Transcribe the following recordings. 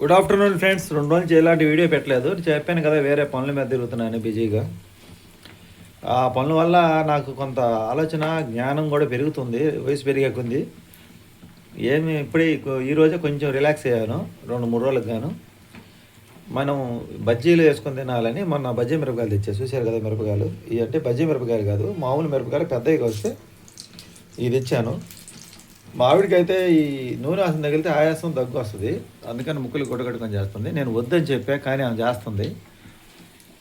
Good afternoon friends రెండు రోజులు ఎలాంటి వీడియో పెట్టలేదు. చెప్పాను కదా వేరే పనుల మీద తిరుగుతున్నాను బిజీగా. ఆ పనుల వల్ల నాకు కొంత ఆలోచన జ్ఞానం కూడా పెరుగుతుంది వయసు పెరిగే కొంది ఏమి ఇప్పుడే ఈరోజే ఈ రోజే కొంచెం రిలాక్స్ అయ్యాను రెండు మూడు రోజులకు గాను. మనం బజ్జీలు వేసుకొని తినాలని మొన్న బజ్జీ మిరపకాయలు తెచ్చా చూశారు కదా మిరపకాయలు? ఇవి అంటే బజ్జీ మిరపకాయలు కాదు మామూలు మిరపకాయలు పెద్దవి వస్తే ఇది తెచ్చాను. మా ఆవిడకైతే ఈ నూనె వాసన తగిలితే ఆయాసం దగ్గు వస్తుంది. అందుకని ముక్కులు కొట్టగట్టుకొని చేస్తుంది. నేను వద్దని చెప్పా కానీ ఆమె చేస్తుంది.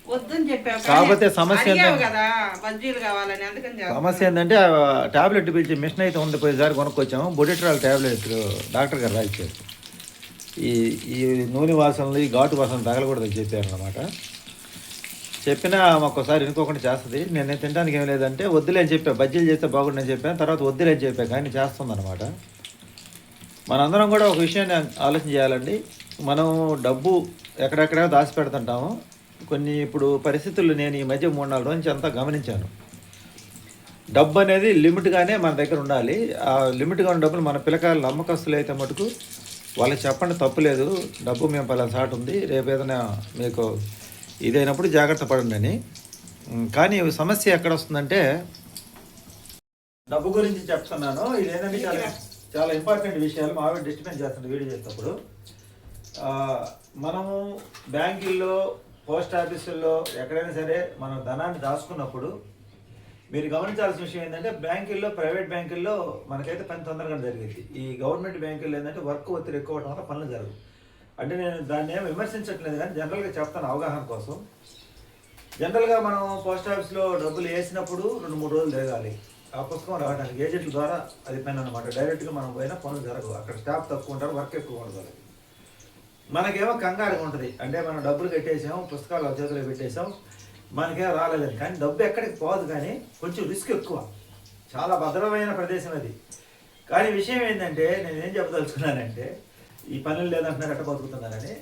వద్దని చెప్పావు కానీ కాకపోతే సమస్య అడిగావు ఏంటంటే- కదా బజ్జీలు కావాలని అందుకని చేస్తున్నా. సమస్య ఏంటంటే టాబ్లెట్ పిలిచి మిషన్ అయితే ఉంది పోయేసారి కొనుక్కొచ్చాము. బొడిట్రాల్ టాబ్లెట్ డాక్టర్ గారు రాయించారు. ఈ ఈ నూనె వాసనలు ఈ ఘాటు వాసన తగలకూడదని చెప్పారు అనమాట చెప్పినా ఆమె ఒక్కోసారి చేస్తుంది. నేను తినడానికి ఏం లేదంటే వద్దులే అని చెప్పా. బజ్జీలు చేస్తే బాగుండని చెప్పాను తర్వాత వద్దులే అని చెప్పా. కానీ చేస్తుంది అనమాట మనందరం కూడా ఒక విషయాన్ని ఆలోచన చేయాలండి. మనం డబ్బు ఎక్కడెక్కడ దాచి పెడుతుంటాము కొన్ని ఇప్పుడు పరిస్థితులు నేను ఈ మధ్య మూడు నాలుగు రోజు నుంచి అంతా గమనించాను. డబ్బు అనేది లిమిట్గానే మన దగ్గర ఉండాలి. ఆ లిమిట్గా ఉన్న డబ్బులు మన పిల్లకాయలు నమ్మకస్తులు అయితే మటుకు వాళ్ళకి చెప్పండి తప్పు లేదు. డబ్బు మేము పలానా సాటు ఉంది. రేపు ఏదైనా మీకు ఇదైనప్పుడు జాగ్రత్త పడండి అని. కానీ సమస్య ఎక్కడ వస్తుందంటే డబ్బు గురించి చెప్తున్నాను. ఇదేంటంటే చాలా చాలా ఇంపార్టెంట్ విషయాలు మా ఆవిడ డిస్టర్బెన్స్ చేస్తుంది వీడియో చేసినప్పుడు మనము బ్యాంకుల్లో పోస్ట్ ఆఫీసుల్లో ఎక్కడైనా సరే మనం ధనాన్ని దాచుకున్నప్పుడు మీరు గమనించాల్సిన విషయం ఏంటంటే బ్యాంకుల్లో ప్రైవేట్ బ్యాంకుల్లో మనకైతే పని తొందరగా జరిగింది. ఈ గవర్నమెంట్ బ్యాంకుల్లో ఏంటంటే వర్క్ ఒత్తిడి ఎక్కువ అవడం వల్ల పనులు జరగవు. అంటే నేను దాన్ని ఏం విమర్శించట్లేదు కానీ జనరల్గా చెప్తాను అవగాహన కోసం. జనరల్గా మనం పోస్ట్ ఆఫీస్లో డబ్బులు వేసినప్పుడు రెండు మూడు రోజులు తిరగాలి. ఆ పుస్తకం రావడానికి ఏజెంట్ల ద్వారా అది పైన అనమాట డైరెక్ట్గా మనం పోయినా పనులు జరగవు. అక్కడ స్టాఫ్ తక్కువ ఉంటారు వర్క్ ఎక్కువ ఉండదు. మనకేమో కంగారుగా ఉంటుంది. అంటే మనం డబ్బులు కట్టేసాం పుస్తకాలు చేతిలో పెట్టేసాం మనకేం రాలేదని. కానీ డబ్బు ఎక్కడికి పోదు కానీ కొంచెం రిస్క్ ఎక్కువ. చాలా భద్రమైన ప్రదేశం అది. కానీ విషయం ఏంటంటే నేను ఏం చెప్పదలుచుకున్నానంటే ఈ పనులు లేదంటున్నారు ఎట్ట బతుకుతున్నారని.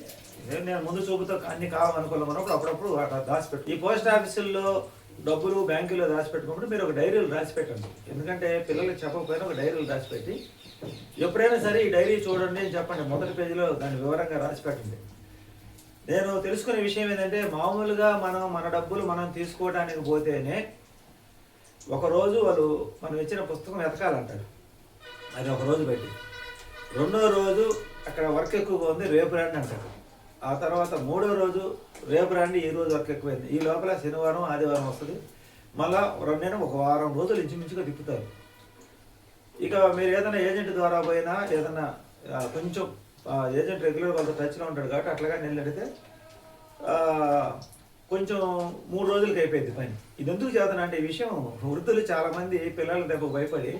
నేను నేను ముందు చూపుతో అన్ని కావాలనుకున్నాం ఉన్నప్పుడు అప్పుడప్పుడు అట్లా దాచిపెట్టు ఈ పోస్ట్ ఆఫీసుల్లో డబ్బులు బ్యాంకుల్లో దాచిపెట్టుకున్నప్పుడు మీరు ఒక డైరీలు రాసిపెట్టండి. ఎందుకంటే పిల్లలు చెప్పకపోయినా ఒక డైరీలు రాసిపెట్టి ఎప్పుడైనా సరే ఈ డైరీ చూడండి అని చెప్పండి. మొదటి పేజీలో దాన్ని వివరంగా రాసిపెట్టండి. నేను తెలుసుకునే విషయం ఏంటంటే మామూలుగా మనం మన డబ్బులు మనం తీసుకోవడానికి పోతేనే ఒక రోజు వాళ్ళు మనం ఇచ్చిన పుస్తకం వెతకాలంటారు. అది ఒక రోజు పెట్టి. రెండో రోజు అక్కడ వర్క్ ఎక్కువగా ఉంది రేపు రండి అంటారు. ఆ తర్వాత మూడో రోజు రేపు రండి ఈ రోజు వర్క్ ఎక్కువైంది. ఈ లోపల శనివారం ఆదివారం వస్తుంది. మళ్ళా రెండైనా ఒక వారం రోజులు ఇంచుమించుగా తిప్పుతారు. ఇక మీరు ఏదైనా ఏజెంట్ ద్వారా పోయినా ఏదైనా కొంచెం ఏజెంట్ రెగ్యులర్ వాళ్ళతో టచ్లో ఉంటాడు కాబట్టి అట్లాగా నేను కొంచెం మూడు రోజులకి అయిపోయింది పని. ఇది ఎందుకు చేతనంటే ఈ విషయం వృద్ధులు చాలామంది పిల్లల దెబ్బ భయపడి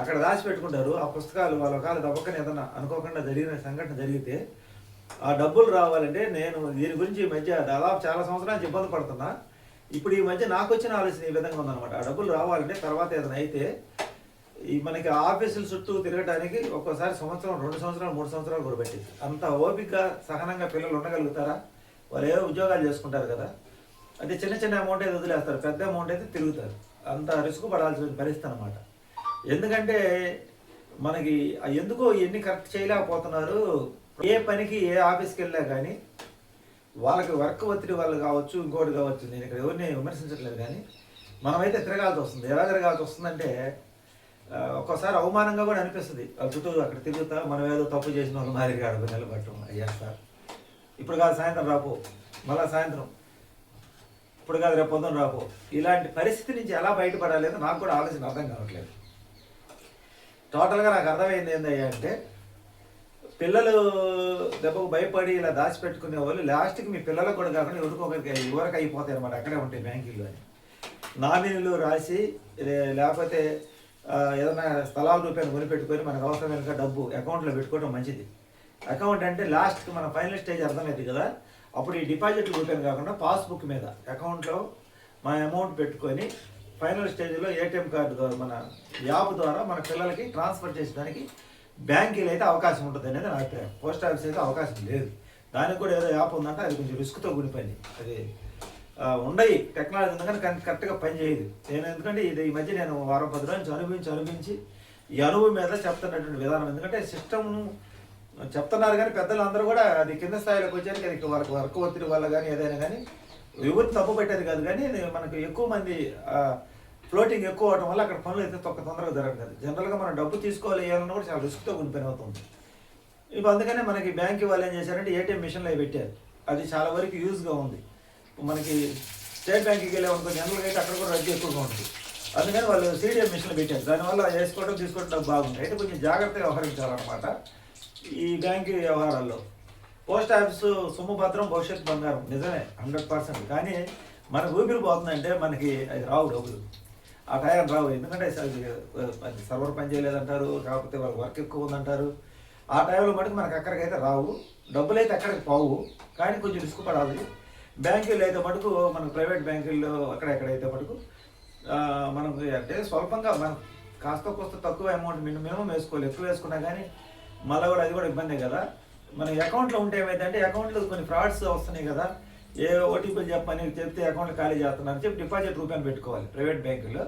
అక్కడ దాచి పెట్టుకుంటారు. ఆ పుస్తకాలు వాళ్ళ కాలు దెబ్బకని ఏదైనా అనుకోకుండా జరిగిన సంఘటన జరిగితే ఆ డబ్బులు రావాలంటే నేను దీని గురించి ఈ మధ్య దాదాపు చాలా సంవత్సరాలు ఇబ్బంది పడుతున్నా. ఇప్పుడు ఈ మధ్య నాకు వచ్చిన ఆలోచన ఈ విధంగా ఉందన్నమాట. ఆ డబ్బులు రావాలంటే తర్వాత ఏదైనా అయితే ఈ మనకి ఆఫీసుల చుట్టూ తిరగడానికి ఒక్కోసారి సంవత్సరం రెండు సంవత్సరాలు మూడు సంవత్సరాలు కూడా పెట్టింది అంత ఓపికగా సహనంగా పిల్లలు ఉండగలుగుతారా? వాళ్ళు ఏదో ఉద్యోగాలు చేసుకుంటారు కదా. అంటే చిన్న చిన్న అమౌంట్ అయితే వదిలేస్తారు. పెద్ద అమౌంట్ అయితే తిరుగుతారు. అంత రిస్క్ పడాల్సిన పరిస్థితి అనమాట ఎందుకంటే మనకి ఎందుకో ఎన్ని కరెక్ట్ చేయలేకపోతున్నారు? ఏ పనికి ఏ ఆఫీస్కి వెళ్ళా కానీ వాళ్ళకి వర్క్ ఒత్తిడి వాళ్ళు కావచ్చు ఇంకోటి కావచ్చు నేను ఇక్కడ ఎవరిని విమర్శించట్లేదు కానీ మనమైతే తిరగాల్సి వస్తుంది. ఎలా తిరగాల్సి వస్తుందంటే ఒక్కోసారి అవమానంగా కూడా అనిపిస్తుంది. చుట్టూ అక్కడ తిరుగుతా మనం ఏదో తప్పు చేసిన వాళ్ళు మాదిరిగా అడుగు నిలబడటం అయ్యా సార్. ఇప్పుడు కాదు సాయంత్రం రాపో మళ్ళా సాయంత్రం. ఇప్పుడు కాదు రేపు పొద్దున రాపో. ఇలాంటి పరిస్థితి నుంచి ఎలా బయటపడాలేదో నాకు కూడా ఆలోచన అర్థం కావట్లేదు. టోటల్గా నాకు అర్థమైంది ఏందయ్యా అంటే పిల్లలు దెబ్బకు భయపడి ఇలా దాచిపెట్టుకునే వాళ్ళు లాస్ట్కి మీ పిల్లలకు కూడా కాకుండా ఎవరికొకరికి ఎవరికి అయిపోతాయి అనమాట అక్కడే ఉంటాయి బ్యాంకుల్లో అని. నామినీలు రాసి లేకపోతే ఏదైనా స్థలాల రూపాయలు కొనిపెట్టుకొని మనకు అవసరం డబ్బు అకౌంట్లో పెట్టుకోవడం మంచిది. అకౌంట్ అంటే లాస్ట్కి మన ఫైనల్ స్టేజ్ అర్థమైంది కదా అప్పుడు ఈ డిపాజిట్ రూపాయలు కాకుండా పాస్బుక్ మీద అకౌంట్లో మన అమౌంట్ పెట్టుకొని ఫైనల్ స్టేజ్లో ఏటీఎం కార్డు ద్వారా మన యాప్ ద్వారా మన పిల్లలకి ట్రాన్స్ఫర్ చేసేదానికి బ్యాంకులు అయితే అవకాశం ఉంటుంది అనేది నా అభిప్రాయం. పోస్ట్ ఆఫీస్ అయితే అవకాశం లేదు. దానికి కూడా ఏదో యాప్ ఉందంటే అది కొంచెం రిస్క్తో కూడి పని అది ఉండయి. టెక్నాలజీ ఉంది కానీ కరెక్ట్గా పని చేయదు. నేను ఎందుకంటే ఇది ఈ మధ్య నేను వారం పది రోజులు అనుభవించి అనుభవించి ఈ అనుభవం మీద చెప్తున్నటువంటి విధానం. ఎందుకంటే సిస్టమ్ను చెప్తున్నారు కానీ పెద్దలు అందరూ కూడా అది కింద స్థాయిలోకి వచ్చారు కానీ వాళ్ళకి వర్క్ ఒత్తిడి వల్ల కానీ ఏదైనా కానీ ఎవరిని తప్పు పెట్టేది కాదు. కానీ మనకు ఎక్కువ మంది ఫ్లోటింగ్ ఎక్కువ అవడం వల్ల అక్కడ పనులు అయితే తొక్క తొందరగా జరగదు జనరల్గా మనం డబ్బు తీసుకోవాలి వేయాలన్నా కూడా చాలా రిస్క్తో కొన్ని పని అవుతుంది. ఇప్పుడు అందుకనే మనకి బ్యాంక్ వాళ్ళు ఏం చేశారంటే ఏటీఎం మిషన్లు అవి పెట్టారు. అది చాలా వరకు యూజ్గా ఉంది. మనకి స్టేట్ బ్యాంక్కి వెళ్ళే ఉంటుంది జనరల్గా అయితే అక్కడ కూడా రద్దీ ఎక్కువగా ఉంటుంది. అందుకని వాళ్ళు సీడిఎం మిషన్లు పెట్టారు. దానివల్ల వేసుకోవడం తీసుకోవడం డబ్బు బాగుంది. అయితే కొంచెం జాగ్రత్తగా వ్యవహరించాలన్నమాట ఈ బ్యాంక్ వ్యవహారాల్లో. పోస్ట్ ఆఫీస్ సొమ్ము భద్రం భవిష్యత్ బంగారం. నిజమే హండ్రెడ్ పర్సెంట్ కానీ మనకు ఊపిరి పోతుందంటే మనకి అది రావు డబ్బులు. ఆ టైం రావు. ఎందుకంటే సర్వర్ పని చేయలేదంటారు కాకపోతే వాళ్ళ వర్క్ ఎక్కువ ఉందంటారు. ఆ టైంలో మటుకు మనకు అక్కడికైతే రావు. డబ్బులు అయితే అక్కడికి పోవు. కానీ కొంచెం రిస్క్ పడాలి. బ్యాంకుల్లో అయితే మటుకు మనకు ప్రైవేట్ బ్యాంకుల్లో అక్కడెక్కడైతే మటుకు ఆ, మనం అంటే స్వల్పంగా మనం కాస్త కోస్త తక్కువ అమౌంట్ మినిమం వేసుకోవాలి. ఎక్కువ వేసుకున్నా కానీ మళ్ళీ కూడా అది కూడా ఇబ్బందే కదా. మన అకౌంట్లో ఉంటే ఏమైందంటే అకౌంట్లో కొన్ని ఫ్రాడ్స్ వస్తున్నాయి కదా. ఏ ఓటీపీ చెప్పని చెప్తే అకౌంట్ ఖాళీ చేస్తున్నారు చెప్పి డిపాజిట్ రూపాయలు పెట్టుకోవాలి ప్రైవేట్ బ్యాంకులో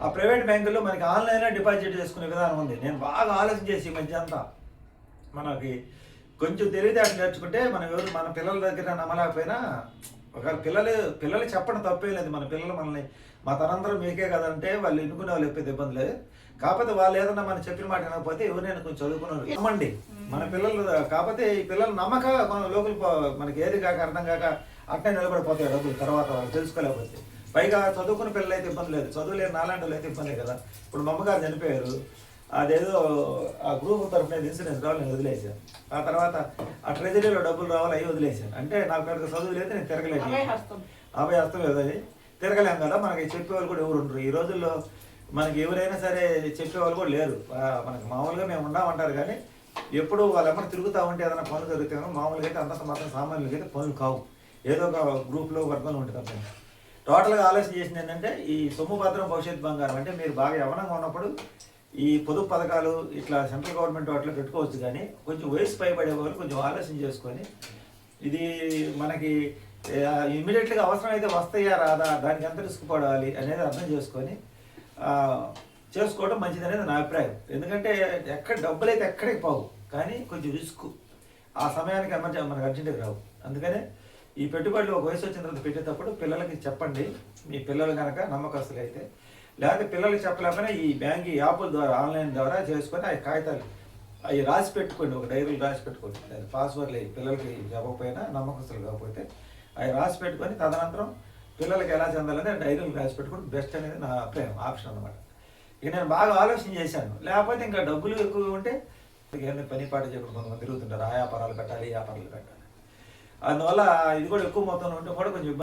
ఆ ప్రైవేట్ బ్యాంకుల్లో మనకి ఆన్లైన్లో డిపాజిట్ చేసుకునే విధానం ఉంది. నేను బాగా ఆలోచన చేసి మధ్య అంతా మనకి కొంచెం తెలివితేటలు నేర్చుకుంటే మనం ఎవరు మన పిల్లల దగ్గర నమ్మలేకపోయినా ఒక పిల్లలు పిల్లలు చెప్పడం తప్పే లేదు. మన పిల్లలు మనల్ని మా తనందరం మీకే కదంటే వాళ్ళు ఎన్నుకునే వాళ్ళు చెప్పేది ఇబ్బంది లేదు. కాకపోతే వాళ్ళు ఏదన్నా మనం చెప్పిన మాట వినకపోతే ఎవరైనా కొంచెం చదువుకున్నారు నమ్మండి. మన పిల్లలు కాకపోతే ఈ పిల్లలు నమ్మక మన లోపల పో- మనకి ఏది కాక అర్థం కాక అట్నే నిలబడిపోతాయి డబ్బులు తర్వాత వాళ్ళు తెలుసుకోలేకపోతే. పైగా చదువుకున్న పిల్లలు అయితే ఇబ్బంది లేదు. చదువు లేని నాలాంటి వాళ్ళు అయితే ఇబ్బంది కదా. ఇప్పుడు మా అమ్మగారు చనిపోయారు. అదేదో ఆ గ్రూప్ తరఫున ఇన్సూరెన్స్ రావాలి నేను వదిలేసాను ఆ తర్వాత ఆ ట్రెజరీలో డబ్బులు రావాలి అవి వదిలేసాను అంటే నాకు పెద్ద చదువు లేదు నేను తిరగలేదు అభయహస్తం. అభయహస్తం లేదు అది. తిరగలేం కదా. మనకి చెప్పేవాళ్ళు కూడా ఎవరు ఉండరు. ఈ రోజుల్లో మనకి ఎవరైనా సరే చెప్పేవాళ్ళు కూడా లేరు. మనకి మామూలుగా మేము ఉన్నామంటారు కానీ ఎప్పుడు వాళ్ళు ఎమ్మడి తిరుగుతూ ఉంటే ఏదైనా పనులు జరుగుతాయో మామూలుగా అయితే అంతంత మాత్రం సామాన్యులకి అయితే పనులు కావు. ఏదో ఒక గ్రూప్లో వర్గంలో ఉంటుంది అప్పుడు టోటల్గా ఆలోచన చేసింది ఏంటంటే ఈ సొమ్ము భద్రం భవిష్యత్ బంగారం అంటే మీరు బాగా యవనంగా ఉన్నప్పుడు ఈ పొదుపు పథకాలు ఇట్లా సెంట్రల్ గవర్నమెంట్ వాటిలో పెట్టుకోవచ్చు కానీ కొంచెం వయసు పైబడే వాళ్ళు కొంచెం ఆలోచన చేసుకొని ఇది మనకి ఇమీడియట్గా అవసరం అయితే వస్తాయా రాదా దానికి ఎంత రిస్క్ పడాలి అనేది అర్థం చేసుకొని చేసుకోవడం మంచిది అనేది నా అభిప్రాయం. ఎందుకంటే ఎక్కడ డబ్బులు అయితే ఎక్కడికి పోవు. కానీ కొంచెం రిస్క్. ఆ సమయానికి ఎమర్జెన్సీ మనకు అర్జెంటుగా రావు. అందుకనే ఈ పెట్టుబడులు ఒక వయసు వచ్చిన తర్వాత పెట్టేటప్పుడు పిల్లలకి చెప్పండి. మీ పిల్లలు కనుక నమ్మకస్తులు అయితే. లేకపోతే పిల్లలకి చెప్పలేకపోయినా ఈ బ్యాంక్ యాప్ల ద్వారా ఆన్లైన్ ద్వారా చేసుకొని ఆ కాగితాలు అవి రాసి పెట్టుకోండి. ఒక డైరీలు రాసి పెట్టుకోండి. అది పాస్వర్డ్లు పిల్లలకి చెప్పకపోయినా నమ్మకస్తులు కాకపోతే అవి రాసి పెట్టుకొని తదనంతరం పిల్లలకి ఎలా చెందాలని డైరీలు రాసి పెట్టుకోవడం బెస్ట్ అనేది నా అభిప్రాయం ఆప్షన్ అనమాట ఇక నేను బాగా ఆలోచన చేశాను. లేకపోతే ఇంకా డబ్బులు ఎక్కువ ఉంటే ఏమైనా పని పాట చేయకుండా కొంతమంది తిరుగుతుంటారు. ఆ వ్యాపారాలు పెట్టాలి వ్యాపారాలు పెట్టాలి. అందువల్ల ఇది కూడా ఎక్కువ మొత్తంలో ఉంటే కూడా కొంచెం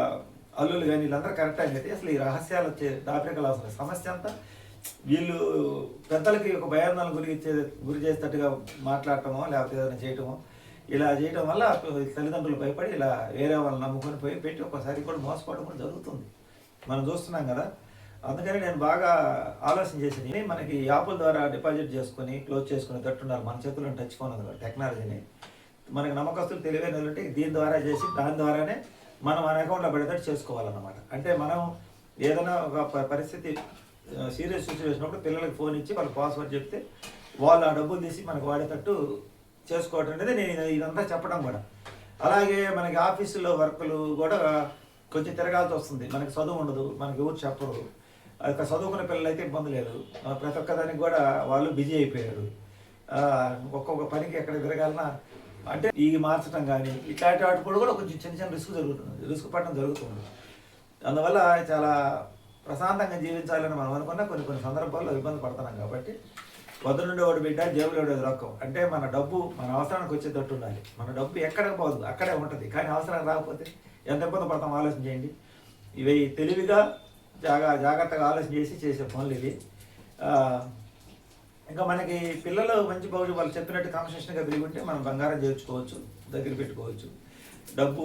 అల్లులు కానీ వీళ్ళందరూ కరెక్ట్ అయితే అసలు ఈ రహస్యాలు వచ్చే దాపరికలు అవసరం సమస్య అంతా వీళ్ళు పెద్దలకి ఒక భయాందోళన గురి గురి చేసేటట్టుగా మాట్లాడటమో లేకపోతే ఏదైనా చేయటమో ఇలా చేయడం వల్ల తల్లిదండ్రులు భయపడి ఇలా వేరే వాళ్ళని నమ్ముకొని పోయి పెట్టి ఒకసారి కూడా మోసపోవడం కూడా జరుగుతుంది. మనం చూస్తున్నాం కదా అందుకని నేను బాగా ఆలోచన చేసింది మనకి యాప్ల ద్వారా డిపాజిట్ చేసుకొని క్లోజ్ చేసుకుని తట్టున్నారు మన చేతుల్లో టచ్ ఫోన్ ఉంది టెక్నాలజీని. మనకి నమ్మకస్తులు తెలివైన దీని ద్వారా చేసి దాని ద్వారానే మనం మన అకౌంట్లో పడేటట్టు చేసుకోవాలన్నమాట. అంటే మనం ఏదైనా ఒక ప- పరిస్థితి సీరియస్ సిచ్యువేషన్ అప్పుడు పిల్లలకి ఫోన్ ఇచ్చి వాళ్ళకి పాస్వర్డ్ చెప్తే వాళ్ళు ఆ డబ్బులు తీసి మనకు వాడేటట్టు చేసుకోవటం అనేది నేను ఇదంతా చెప్పడం కూడా. అలాగే మనకి ఆఫీసులో వర్కులు కూడా కొంచెం తిరగాల్సి వస్తుంది. మనకి చదువు ఉండదు మనకి ఎవరు చెప్పరు. అది చదువుకున్న పిల్లలు అయితే ఇబ్బంది లేదు. ప్రతి ఒక్క దానికి కూడా వాళ్ళు బిజీ అయిపోయారు. ఒక్కొక్క పనికి ఎక్కడ తిరగాలన్నా అంటే ఈ మార్చడం కానీ ఇట్లాంటి వాటి కూడా కూడా కొంచెం చిన్న చిన్న రిస్క్ జరుగుతుంది. రిస్క్ పడడం జరుగుతుంది. అందువల్ల చాలా ప్రశాంతంగా జీవించాలని మనం అనుకున్న కొన్ని కొన్ని సందర్భాల్లో ఇబ్బంది పడుతున్నాం కాబట్టి వద్ద నుండి ఒకటి బిడ్డ జేబులో ఉండేది రొక్కం. అంటే మన డబ్బు మన అవసరానికి వచ్చేటట్టు ఉండాలి. మన డబ్బు ఎక్కడికి పోదు అక్కడే ఉంటుంది. కానీ అవసరం రాకపోతే ఎంత ఇబ్బంది పడతాం ఆలోచన చేయండి. ఇవి తెలివిగా జాగా జాగ్రత్తగా ఆలోచన చేసి చేసే పనులు ఇవి. ఇంకా మనకి పిల్లలు మంచి భవిష్యత్తు వాళ్ళు చెప్పినట్టు కాన్స్టిట్యూషన్గా తిరిగి ఉంటే మనం బంగారం చేర్చుకోవచ్చు దగ్గర పెట్టుకోవచ్చు. డబ్బు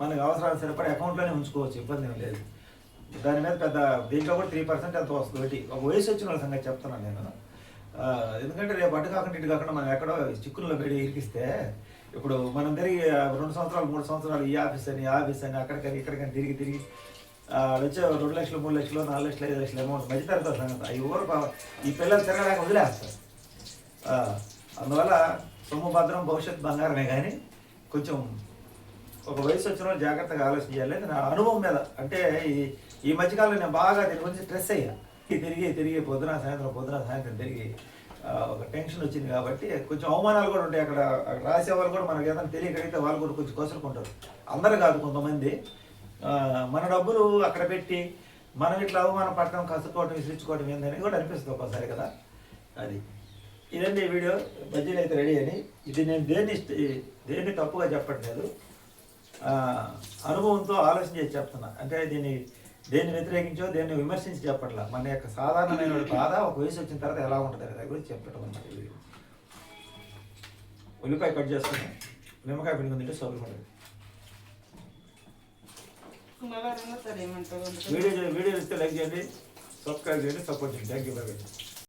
మనకి అవసరాలు సరిపడే అకౌంట్లోనే ఉంచుకోవచ్చు ఇబ్బంది ఏం లేదు. దాని మీద పెద్ద దీంట్లో కూడా త్రీ పర్సెంట్ ఎంత వస్తుంది. ఒకటి ఒక వయసు వచ్చిన వాళ్ళ సంగతి చెప్తున్నాను నేను. ఎందుకంటే రేపు అటు కాకుండా ఇటు కాకుండా మనం ఎక్కడో చిక్కుల్లో పెట్టి ఇరికిస్తే ఇప్పుడు మనం తిరిగి రెండు సంవత్సరాలు మూడు సంవత్సరాలు ఈ ఆఫీస్ అని ఈ ఆఫీస్ అని అక్కడికని ఇక్కడికని తిరిగి తిరిగి వచ్చే రెండు లక్షలు మూడు లక్షలు నాలుగు లక్షలు ఐదు లక్షలు అమౌంట్ మధ్యతరగతి సంగతి. అవి ఊరు ఈ పిల్లలు తిరగలేక వదిలేస్తారు. అందువల్ల సొమ్ము భద్రం భవిష్యత్ బంగారమే కానీ కొంచెం ఒక వయసు వచ్చిన వాళ్ళు జాగ్రత్తగా ఆలోచన చేయాలి నా అనుభవం మీద అంటే ఈ ఈ మధ్యకాలంలో నేను బాగా దీని గురించి స్ట్రెస్ అయ్యా. ఈ తిరిగి తిరిగి పొద్దున సాయంత్రం పొద్దున సాయంత్రం తిరిగి ఒక టెన్షన్ వచ్చింది కాబట్టి కొంచెం అవమానాలు కూడా ఉంటాయి. అక్కడ రాసే వాళ్ళు కూడా మనకు ఏదైనా తెలియకడిగితే వాళ్ళు కూడా కొంచెం కోసరుకుంటారు అందరూ కాదు కొంతమంది. మన డబ్బులు అక్కడ పెట్టి మనం ఇట్లా అవమానం పట్టడం కసుకోవటం విసిరించుకోవటం ఏందని కూడా అనిపిస్తుంది ఒక్కోసారి కదా. అది. ఇదండి ఈ వీడియో. బజ్జీలు అయితే రెడీ అని. ఇది నేను దేన్ని దేన్ని తప్పుగా చెప్పట్లేదు అనుభవంతో ఆలోచన చేసి చెప్తున్నా. అంటే దీన్ని దేన్ని వ్యతిరేకించో దేన్ని విమర్శించి చెప్పట్లా. మన యొక్క సాధారణమైన వాడి బాధ ఒక వయసు వచ్చిన తర్వాత ఎలా ఉంటుంది అనే దాని గురించి చెప్పటం అన్నమాట వీడియో. ఉల్లిపాయ కట్ చేసుకుని నిమ్మకాయ పిండి తింటే సోపులు పడదు. వీడియో వీడియో ఇస్తే లైక్ చేయండి సబ్స్క్రైబ్ చేయండి సపోర్ట్ చేయండి. థ్యాంక్ యూ బాగా